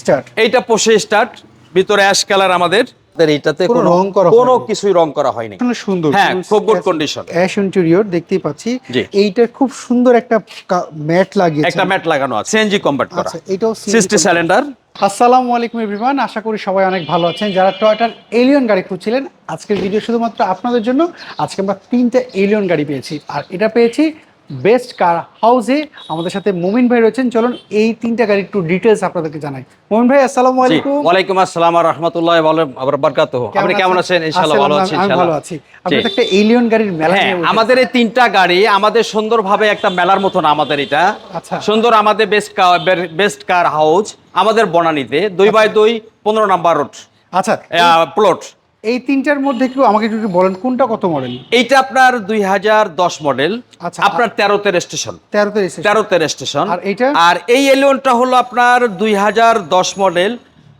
Start এইটা পোষে start ভিতরে অ্যাশ কালার আমাদের। এইটাতে কোনো কোনো রং করা কোনো। কিছুই রং করা হয়নি। সুন্দর হ্যাঁ, খুব good condition। অ্যাশ ইন্টেরিয়র দেখতেই পাচ্ছি। এইটা খুব সুন্দর একটা ম্যাট লাগিয়েছে। একটা ম্যাট লাগানো আছে সিএনজি কনভার্ট করা। আচ্ছা এটাও CNG সিক্সটি সিলিন্ডার আসসালামু আলাইকুম এভরিওয়ান আশা করি সবাই অনেক ভালো আছেন। যারা টয়টার এলিয়ন গাড়ি খুঁজছিলেন আজকের ভিডিও শুধুমাত্র আপনাদের জন্য। আজকে আমরা তিনটা এলিয়ন গাড়ি পেয়েছি। আর এটা পেয়েছি বেস্ট কার হাউসে আমাদের সাথে মুমিন ভাই রয়েছেন। চলুন এই তিনটা গাড়ি একটু ডিটেলস আপনাদেরকে জানাই। মুমিন ভাই আসসালামু আলাইকুম। ওয়ালাইকুম আসসালাম আর রহমতুল্লাহ আবার বারকাত আপনি কেমন আছেন? ইনশাআল্লাহ ভালো আছি আমি ভালো আছি। আপনি তো একটা এলিয়ন গাড়ির মেলা হ্যাঁ নিয়ে আমাদের এই তিনটা গাড়ি আমাদের সুন্দরভাবে একটা মেলার মতন আমাদের এটা। আচ্ছা। সুন্দর আমাদের best car best car house আমাদের বনানীতে দুই বাই দুই পনেরো নাম্বার রোড আচ্ছা। প্লট এই তিনটার মধ্যে একটু আমাকে একটু বলেন কোনটা কত মডেল এইটা আপনার দুই হাজার দশ মডেল আচ্ছা। আপনার তেরোতে রেজিস্ট্রেশন তেরোতে তেরোতে রেজিস্ট্রেশন আর এইটা? আর এই এলিয়নটা হলো আপনার দুই হাজার দশ মডেল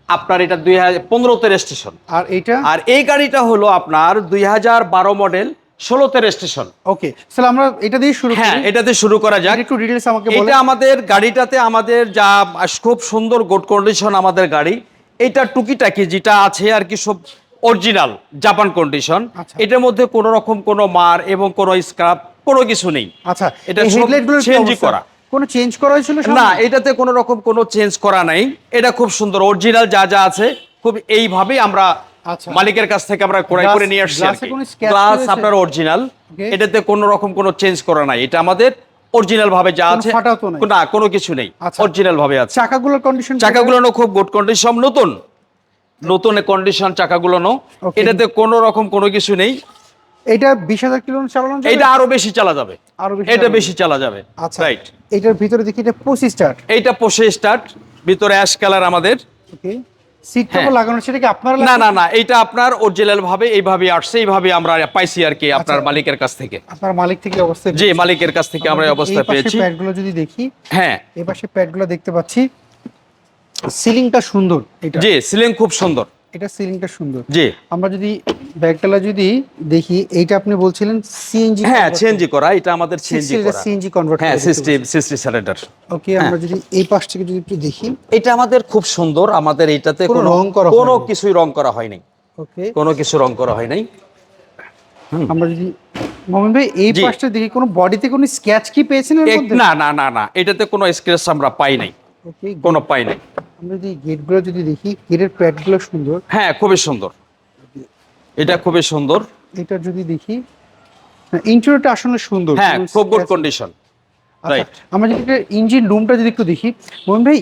আপনার এটা দুই হাজার পনেরোতে রেজিস্ট্রেশন আর এইটা? আর এই গাড়িটা হলো আপনার দুই হাজার বারো মডেল ষোলোতে রেজিস্ট্রেশন ওকে তাহলে আমরা এটা দিয়ে শুরু হ্যাঁ করি এটাতে শুরু করা যাক। এটা একটু ডিটেলস আমাকে এটা আমাদের গাড়িটাতে আমাদের যা খুব সুন্দর গুড কন্ডিশন আমাদের গাড়ি এটা টুকিটাকি যেটা আছে আর কি সব অরিজিনাল জাপান কন্ডিশন আচ্ছা। এটার মধ্যে কোনো রকম কোনো মার এবং কোনো স্ক্রাপ কোনো কিছু নেই। আচ্ছা এটা change করা। কোনো চেঞ্জ করা হয়েছিল না এটাতে কোনো রকম কোনো চেঞ্জ করা নাই। এটা খুব সুন্দর অরিজিনাল যা যা আছে খুব এইভাবেই আমরা আচ্ছা। মালিকের কাছ থেকে আমরা ক্রয় করে নিয়ে আসছি গ্লাস আপনার অরিজিনাল এটাতে কোনো রকম কোনো চেঞ্জ করা নাই। এটা আমাদের অরিজিনাল ভাবে যা আছে? না কোনো কিছু নেই। আচ্ছা। অরিজিনাল ভাবে আছে। চাকাগুলোর কন্ডিশন চাকাগুলো খুব গুড কন্ডিশন নতুন। নতুন কন্ডিশন চাকাগুলো নো এটাতে কোনো রকম কোনো কিছু নেই। এটা বিশ হাজার কিলো চালানো যাবে? এটা আরও বেশি চালা যাবে। আরও বেশি এটা বেশি চালা যাবে। আচ্ছা রাইট এটার ভিতরে দেখি এটা পঁচিশ স্টার্ট এইটা পোষে স্টার্ট ভিতরে অ্যাশ কালার আমাদের। ওকে সিট হ্যাঁ। কভার লাগানো সেটা কি আপনারা না না না এটা আপনার অরিজিনাল ভাবে এইভাবে আসছে এইভাবে আমরা পাইছি আর কি আপনার আচ্ছা। মালিকের কাছ থেকে। আপনার মালিক থেকে অবস্থা জি মালিকের কাছ থেকে আমরা অবস্থা পেয়েছি। প্যাডগুলো যদি দেখি হ্যাঁ। এই পাশে প্যাডগুলো দেখতে পাচ্ছি। সিলিংটা সুন্দর এটা। জি সিলিং খুব সুন্দর। এটা সিলিংটা সুন্দর। জি। আমরা যদি ব্যাগটালা যদি দেখি এইটা আপনি বলছিলেন সিএনজি হ্যাঁ সিএনজি করা এটা আমাদের সিএনজি করা। সিএনজি কনভার্ট হ্যাঁ সিস্টেম সিস্টেম সিলিন্ডার ওকে আমরা যদি এই পাশ থেকে যদি একটু দেখি। এটা আমাদের খুব সুন্দর আমাদের এইটাতে কোনো রং করা কোনো হয়নি। কিছুই রং করা হয় নাই ওকে কোনো কিছু রং করা হয় নাই। আমরা যদি মোমিন ভাই এই পাশটা দেখি কোনো বডিতে কোনো স্ক্যাচ কি পেয়েছেন না না না না এটাতে কোনো স্ক্র্যাচ আমরা পাই নাই। কোনো পাই নাই। আমরা যদি গেটগুলো যদি দেখি গেটের প্যাডগুলো সুন্দর। হ্যাঁ খুবই সুন্দর। এটা খুবই সুন্দর। এটা যদি দেখি ইন্টেরিয়রটা আসলে সুন্দর। হ্যাঁ খুব গুড কন্ডিশন রাইট আমরা যদি ইঞ্জিন রুমটা যদি একটু দেখি মোহন ভাই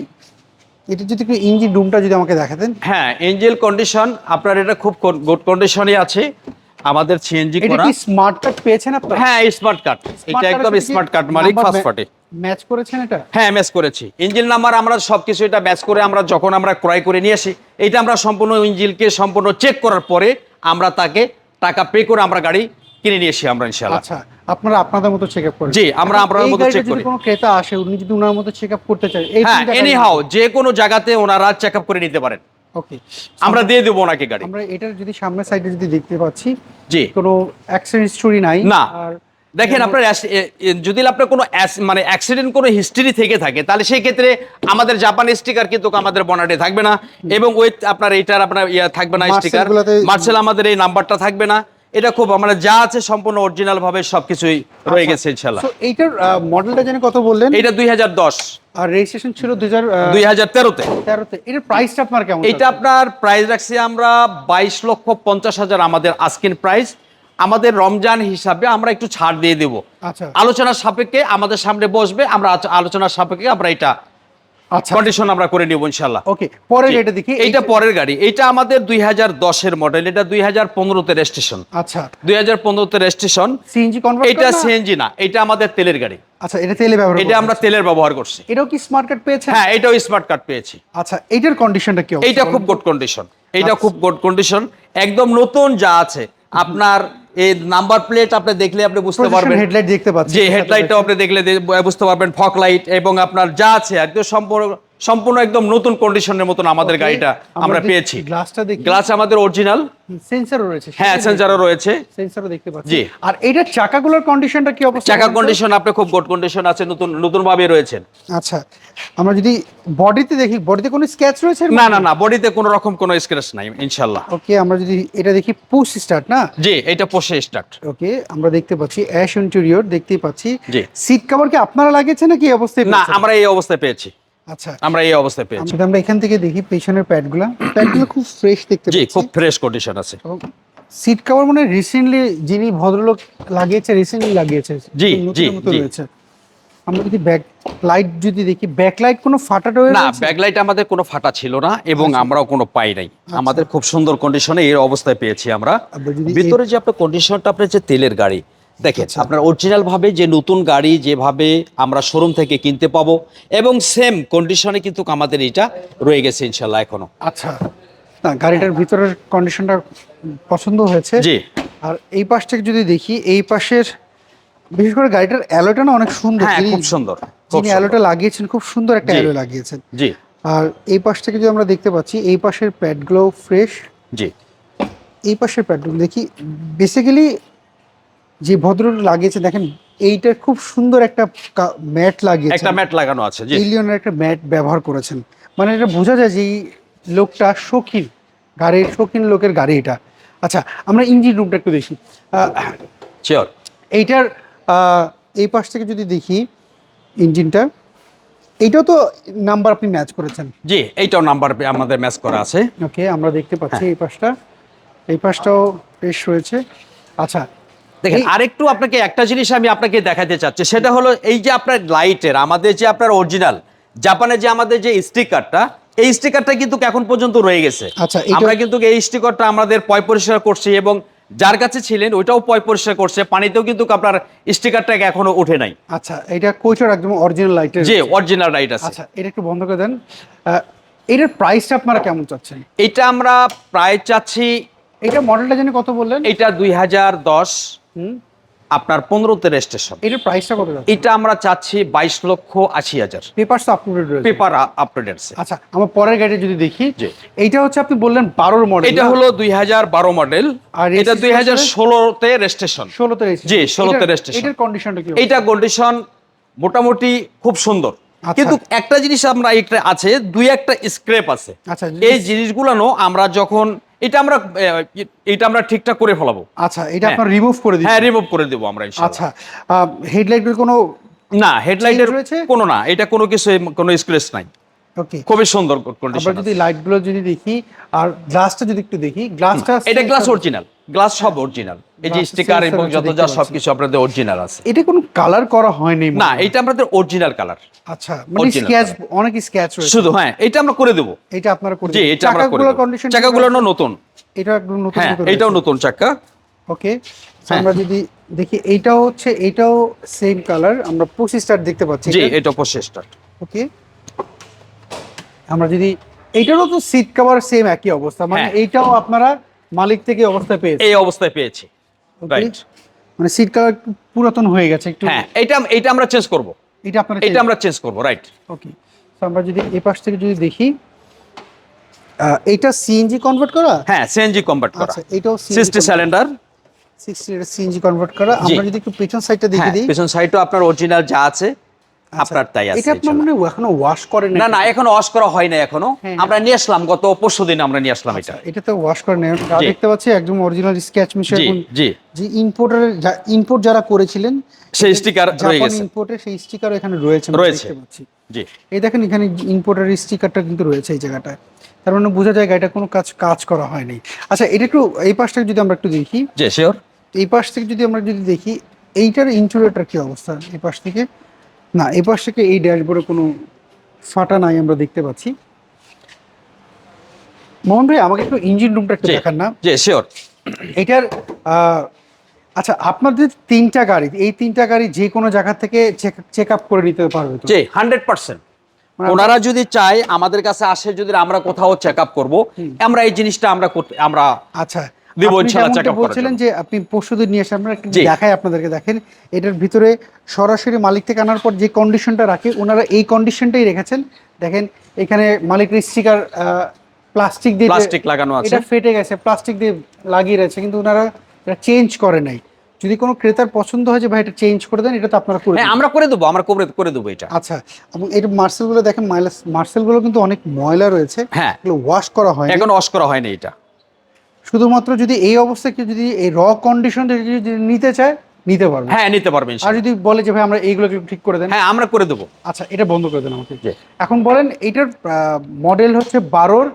এটা যদি একটু ইঞ্জিন রুমটা যদি আমাকে দেখাতেন। হ্যাঁ এঞ্জেল কন্ডিশন আপনার এটা খুব গুড কন্ডিশনই আছে। আমাদের সিএনজি এটা করা। কি স্মার্ট কার্ড পেয়েছেন আপনারা? হ্যাঁ স্মার্ট কার্ড এটা একদম স্মার্ট কার্ড মালিক ফার্স্ট পার্টি ম্যাচ করেছেন এটা? হ্যাঁ ম্যাচ করেছি। ইঞ্জিন নাম্বার আমরা সবকিছু এটা ম্যাচ করে আমরা যখন আমরা ক্রয় করে নিয়ে আসি এটা আমরা সম্পূর্ণ ইঞ্জিনকে সম্পূর্ণ চেক করার পরে আমরা তাকে টাকা পে করে আমরা গাড়ি কিনে নিয়ে আসি আমরা ইনশাআল্লাহ। আচ্ছা আপনারা আপনাদের মতো চেক আপ করেন। জি, আমরা এই মতো চেক করি। কোনো ক্রেতা আসে উনি যদি ওনার মতো চেক আপ করতে চায় এই হ্যাঁ এনি হাও যে কোনো জায়গাতে ওনারা চেক আপ করে নিতে পারেন। ওকে আমরা দিয়ে দেবো ওনাকে গাড়ি। আমরা এটার যদি সামনের সাইডে যদি দেখতে পাচ্ছি জি। কোনো অ্যাক্সিডেন্ট হিস্টোরি নাই না। আর দেখেন আপনার যদি আপনার কোনো মানে অ্যাক্সিডেন্ট কোনো হিস্ট্রি থেকে থাকে তাহলে সেই ক্ষেত্রে আমাদের জাপান স্টিকার কিন্তু আমাদের বনাটে থাকবে না। এবং ওই আপনার এইটার আপনার ইয়া থাকবে না স্টিকার মার্সেল আমাদের এই নাম্বারটা থাকবে না। এটা খুব আমরা যা আছে সম্পূর্ণ অরিজিনাল ভাবে সবকিছুই রয়ে গেছে ইনশাল্লাহ এইটার মডেলটা জানি কত বললেন? এটা দুই হাজার দশ। আর রেজিস্ট্রেশন ছিল দুই হাজার দুই হাজার তেরোতে। তেরোতে। এটার প্রাইসটা আপনার কেমন এটা আপনার প্রাইস রাখছি আমরা বাইশ লক্ষ পঞ্চাশ হাজার আমাদের আস্কিন প্রাইস আমাদের রমজান হিসাবে আমরা একটু ছাড় দিয়ে দেবো। আচ্ছা। আলোচনার সাপেক্ষে আমাদের সামনে বসবে আমরা আলোচনার সাপেক্ষে আমরা এটা কন্ডিশন আমরা করে নিব ইনশাল্লাহ ওকে পরের এটা দেখি। এইটা পরের গাড়ি। এইটা আমাদের দুই হাজার দশের মডেল এটা দুই হাজার পনেরোতে রেজিস্ট্রেশন আচ্ছা। দুই হাজার পনেরোতে রেজিস্ট্রেশন সিএনজি কনভার্ট এটা সিএনজি না এটা আমাদের তেলের গাড়ি। আচ্ছা এটা তেলে ব্যবহার এটা আমরা তেলের ব্যবহার করছি। এটাও কি স্মার্ট কার্ড পেয়েছেন? হ্যাঁ এটাও স্মার্ট কার্ড পেয়েছি। আচ্ছা এইটার কন্ডিশনটা কি এইটা খুব? গুড কন্ডিশন আচ্ছা। খুব গুড কন্ডিশন একদম নতুন যা আছে আপনার এই নাম্বার প্লেট আপনি দেখলে আপনি বুঝতে পারবেন। হেডলাইট দেখতে পাচ্ছেন যে হেডলাইটটা আপনি দেখলে বুঝতে পারবেন ফক লাইট এবং আপনার যা আছে একদম সম্পূর্ণ সম্পূর্ণ একদম নতুন কন্ডিশনের মতন আমাদের গাড়িটা আমরা পেয়েছি। গ্লাসটা দেখি গ্লাস আমাদের অরিজিনাল সেন্সরও রয়েছে হ্যাঁ সেন্সারও রয়েছে। সেন্সরও দেখতে পাচ্ছি। জি। আর এটার চাকাগুলোর কন্ডিশনটা কি অবস্থা চাকা কন্ডিশন আপনি খুব গুড কন্ডিশন আছে নতুন নতুন ভাবে রয়েছেন আচ্ছা আমরা যদি বডিতে দেখি বডিতে কোনো স্ক্যাচ রয়েছে না না না বডিতে কোনো রকম কোনো স্ক্র্যাচ নাই ইনশাল্লাহ ওকে আমরা যদি এটা দেখি পুশ স্টার্ট না? জি এটা পোষে স্টার্ট ওকে আমরা দেখতে পাচ্ছি অ্যাশ ইন্টেরিয়র দেখতে পাচ্ছি। জি। সিট কভার কি আপনারা লাগিয়েছে নাকি এই অবস্থায় না আমরা এই অবস্থায় পেয়েছি। আচ্ছা। আমরা এই অবস্থায় পেয়েছি। আমরা এখান থেকে দেখি পেছনের প্যাডগুলো। প্যাডগুলো খুব ফ্রেশ দেখতে জি খুব ফ্রেশ কন্ডিশন আছে। সিট কভার মানে রিসেন্টলি যিনি ভদ্রলোক লাগিয়েছে রিসেন্টলি লাগিয়েছে জি, জি, জি। আমরা যদি ব্যাক লাইট যদি দেখি ব্যাক লাইট কোনো ফাটা রয়েছে? না ব্যাকলাইট আমাদের কোনো ফাটা ছিল না এবং আচ্ছা। আমরাও কোনো পাই নাই। আমাদের খুব সুন্দর কন্ডিশনে এর অবস্থায় পেয়েছি আমরা। ভিতরে যে আপনার কন্ডিশনটা আপনার যে তেলের গাড়ি দেখেন আচ্ছা। আপনার অরিজিনাল ভাবে যে নতুন গাড়ি যেভাবে আমরা শোরুম থেকে কিনতে পাবো এবং সেম কন্ডিশনে কিন্তু আমাদের এটা রয়ে গেছে ইনশাল্লাহ এখনও। আচ্ছা না গাড়িটার ভিতরের কন্ডিশনটা পছন্দ হয়েছে। জি। আর এই পাশ থেকে যদি দেখি এই পাশের বিশেষ করে গাড়িটার অ্যালোটা না অনেক সুন্দর হ্যাঁ খুব সুন্দর যিনি। অ্যালোটা লাগিয়েছেন খুব সুন্দর একটা। অ্যালো লাগিয়েছেন। জি। আর এই পাশ থেকে যদি আমরা দেখতে পাচ্ছি এই পাশের প্যাডগুলো ফ্রেশ জি। এই পাশের প্যাডগুলো দেখি বেসিক্যালি যে ভদ্রলোক লাগিয়েছে দেখেন এইটার খুব সুন্দর একটা ম্যাট লাগিয়েছে একটা ম্যাট লাগানো আছে জি। ইলিয়নের একটা ম্যাট ব্যবহার করেছেন। মানে এটা বোঝা যায় যে এই লোকটা শৌখিন গাড়ির শৌখিন লোকের গাড়ি এটা। আচ্ছা আমরা ইঞ্জিন রুমটা একটু দেখি। শিওর এইটার এই পাশ থেকে যদি দেখি ইঞ্জিনটা এইটাও তো নাম্বার আপনি ম্যাচ করেছেন। জি এইটাও নাম্বার আমাদের ম্যাচ করা আছে। ওকে আমরা দেখতে পাচ্ছি হ্যাঁ। এই পাশটা। এই পাশটাও বেশ রয়েছে। আচ্ছা দেখেন আরেকটু আপনাকে একটা জিনিস আমি আপনাকে দেখাতে চাচ্ছি সেটা হলো এই যে আপনার লাইটের আমাদের যে আপনার অরিজিনাল জাপানের যে আমাদের যে স্টিকারটা এই স্টিকারটা কিন্তু এখন পর্যন্ত রয়ে গেছে। আচ্ছা, আমরা কিন্তু এই স্টিকারটা আমাদের পয় পরিষ্কার করছি এবং যার কাছে ছিলেন ওইটাও পয় পরিষ্কার করছে পানিতেও কিন্তু আপনার স্টিকারটা এখনও ওঠে নাই। আচ্ছা এটা কোচের একদম অরিজিনাল লাইটের যে অরিজিনাল লাইট আছে। আচ্ছা এটা একটু বন্ধ করে দেন। এটার প্রাইসটা আপনারা কেমন চাচ্ছেন? এটা আমরা প্রায় চাচ্ছি এটা মডেলটা জানি কত বললেন? এটা দুই হাজার দশ। আপনার পনেরোতে রেজিস্ট্রেশন এটার প্রাইসটা কত এটা আমরা চাচ্ছি বাইশ লক্ষ আশি হাজার। পেপারস আপলোডেড রয়েছে। পেপার আপডেট আছে আচ্ছা আমার পরের গাড়ি যদি দেখি জি। এইটা হচ্ছে আপনি বললেন বারোর মডেল এটা হলো দুই হাজার বারো মডেল আর এটা দুই হাজার ষোলোতে রেজিস্ট্রেশন ষোলোতে জি, 16 তে registration। এটার কন্ডিশনটা কি এইটা কন্ডিশন মোটামুটি খুব সুন্দর। আচ্ছা। কিন্তু একটা জিনিস আমরা একটা আছে দুই একটা স্ক্রেপ আছে। আচ্ছা এই জিনিসগুলো আমরা যখন এটা আমরা এটা আমরা ঠিকঠাক করে ফেলাবো। আচ্ছা এটা হ্যাঁ। আপনার রিমুভ করে দিই হ্যাঁ রিমুভ করে দেবো আমরা ইনশাআল্লাহ। আচ্ছা হেডলাইটের কোনো না হেডলাইটের? কোনো না এটা কোনো কিছু কোনো স্ক্রেচ নাই। ওকে খুবই সুন্দর আমরা কন্ডিশন যদি লাইটগুলো যদি দেখি আর গ্লাসটা যদি একটু দেখি গ্লাসটা এটা গ্লাস অরিজিনাল গ্লাস সব অরিজিনাল এই যে স্টিকার এবং যত যা সবকিছু আপনাদের অরিজিনাল আছে। এটা কোনো কালার করা হয়নি না এটা আমাদের অরিজিনাল কালার আচ্ছা মানে স্ক্যাচ অনেক স্ক্যাচ রয়েছে। শুধু হ্যাঁ এটা আমরা করে দেবো। এটা আপনারা করে জি এটা আমরা করে দেবো। কন্ডিশন চাকাগুলো নতুন। এটা একদম নতুন হ্যাঁ এটাও নতুন চাকা। ওকে হ্যাঁ। আমরা যদি দেখি এইটাও হচ্ছে এইটাও সেম কালার আমরা পঁচিশ স্টার দেখতে পাচ্ছি জি এটা। প্রসেসটা ওকে আমরা যদি এইটারও তো সিট কভার সেম একই অবস্থা মানে হ্যাঁ। এইটাও আপনারা মালিক থেকে অবস্থা পেয়েছেন। এই অবস্থায় পেয়েছি? রাইট মানে সিট কালার পুরাতন হয়ে গেছে একটু হ্যাঁ এটা এটা আমরা চেঞ্জ করব। এটা আপনারা এটা আমরা চেঞ্জ করব রাইট ওকে তো আমরা যদি এই পাশ থেকে যদি দেখি এটা সিএনজি কনভার্ট করা? হ্যাঁ সিএনজি কনভার্ট করা। আচ্ছা এটাও sixty cylinder sixty CNG convert করা। আমরা যদি একটু পেছন সাইডটা দেখে হ্যাঁ দিই। পেছন সাইডটা আপনার অরিজিনাল যা আছে আপনার তাই আছে এটা আপনার মনে এখনও ওয়াশ করেন না না এখনও ওয়াশ করা হয় না এখনও। হ্যাঁ, আমরা নিয়ে আসলাম গত পরশু দিন আমরা নিয়ে আসলাম এটা। এটা তো ওয়াশ করে নেই। দেখতে পাচ্ছি একদম অরিজিনাল স্কেচ মিশন জি জি। যে ইম্পোর্টার ইম্পোর্ট যারা করেছিলেন সেই স্টিকার রয়ে গেছে। ইম্পোর্টের সেই স্টিকার এখানে রয়েছে রয়েছে। জি। এই দেখেন এখানে ইম্পোর্টার স্টিকারটা কিন্তু রয়েছে এই জায়গাটায়। তার মানে বোঝা যায় গাড়িটা কোনো কাজ কাজ করা হয়নি। আচ্ছা এটা একটু এই পাশ থেকে যদি আমরা একটু দেখি। জি শিওর এই পাশ থেকে যদি আমরা যদি দেখি এইটার ইন্টেরিয়রটার কি অবস্থা এই পাশ থেকে? না এই পাশ থেকে এই ড্যাশবোর্ডে কোনো ফাটা নাই আমরা দেখতে পাচ্ছি। মোহন ভাই আমাকে একটু ইঞ্জিন রুমটা একটু দেখান না। জি শিওর এটার আচ্ছা আপনাদের তিনটা গাড়ি এই তিনটা গাড়ি যে কোনো জায়গা থেকে চেক আপ করে নিতে পারবে তো? জি হান্ড্রেড পার্সেন্ট ওনারা যদি চায় আমাদের কাছে আসে যদি আমরা কোথাও চেক আপ করব আমরা এই জিনিসটা আমরা আমরা আচ্ছা দিব ইনশাআল্লাহ বলছিলেন যে আপনি পরশুদিন নিয়ে এসে আমরা একটু দেখাই আপনাদেরকে দেখেন এটার ভিতরে সরাসরি মালিক থেকে আনার পর যে কন্ডিশনটা রাখে ওনারা এই কন্ডিশনটাই রেখেছেন। দেখেন এখানে মালিকের স্টিকার প্লাস্টিক দিয়ে প্লাস্টিক লাগানো আছে। এটা ফেটে গেছে প্লাস্টিক দিয়ে লাগিয়ে রয়েছে কিন্তু ওনারা এটা চেঞ্জ করে নাই। যদি কোনো ক্রেতার পছন্দ হয় যে ভাই এটা চেঞ্জ করে দেন এটা তো আপনারা করে হ্যাঁ আমরা করে দেবো আমরা করে করে দেবো এটা। আচ্ছা এবং এই মার্সেলগুলো দেখেন মাইলাস মার্সেলগুলো কিন্তু অনেক ময়লা রয়েছে। হ্যাঁ। ওয়াশ করা হয় এখন অস করা হয়নি এটা। শুধুমাত্র যদি এই অবস্থায় কেউ যদি এই র কন্ডিশন যদি নিতে চায় নিতে পারবে। হ্যাঁ নিতে পারবেন আর যদি বলে যে ভাই আমরা এইগুলোকে ঠিক করে দেন? হ্যাঁ আমরা করে দেবো। আচ্ছা এটা বন্ধ করে দেন আমাকে। এখন বলেন এটার মডেল হচ্ছে বারোর।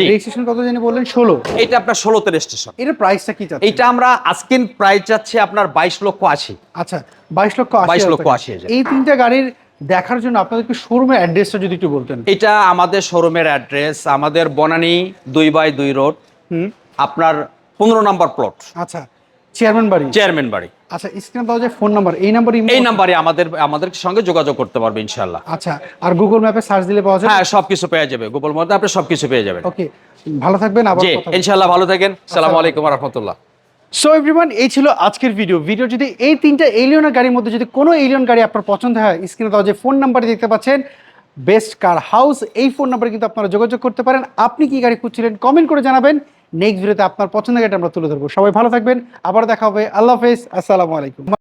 রেজিস্ট্রেশন কত জানি বললেন? ষোলো। এইটা আপনার ষোলোতে রেজিস্ট্রেশন এটার প্রাইসটা কি চাচ্ছে এইটা আমরা আজকের প্রাইস যাচ্ছে আপনার বাইশ লক্ষ আশি। আচ্ছা বাইশ লক্ষ আশি 22 হাজার লক্ষ। আশি এই তিনটা গাড়ির দেখার জন্য আপনাদেরকে শোরুমের অ্যাড্রেসটা যদি একটু বলতেন। এটা আমাদের শোরুমের অ্যাড্রেস আমাদের বনানী দুই বাই দুই রোড হুম। আপনার পনেরো নম্বর প্লট আচ্ছা চেয়ারম্যান বাড়ি। চেয়ারম্যান বাড়ি। আচ্ছা স্ক্রিনে যায় ফোন নাম্বার এই নাম্বার এই নাম্বারে আমাদের আমাদের সঙ্গে যোগাযোগ করতে পারবে ইনশাল্লাহ আচ্ছা আর গুগল ম্যাপে সার্চ দিলে পাওয়া যায় হ্যাঁ সবকিছু পেয়ে যাবে। গুগল মধ্যে আপনি সবকিছু পেয়ে যাবেন। ওকে ভালো থাকবেন আবার জি। ইনশাল্লাহ ভালো থাকেন। আলাইকুম রহমতুল্লাহ। সো এভরিওয়ান এই ছিল আজকের ভিডিও ভিডিও যদি এই তিনটা এলিয়নের গাড়ির মধ্যে যদি কোনো এলিয়ন গাড়ি আপনার পছন্দ হয় স্ক্রিনে দেওয়া যে ফোন নাম্বারটি দেখতে পাচ্ছেন বেস্ট কার হাউস এই ফোন নাম্বারে কিন্তু আপনারা যোগাযোগ করতে পারেন। আপনি কি গাড়ি খুঁজছিলেন কমেন্ট করে জানাবেন। নেক্সট ভিডিওতে আপনার পছন্দের গাড়িটা আমরা তুলে ধরবো। সবাই ভালো থাকবেন, আবার দেখা হবে। আল্লাহ হাফেজ, আসসালামু আলাইকুম।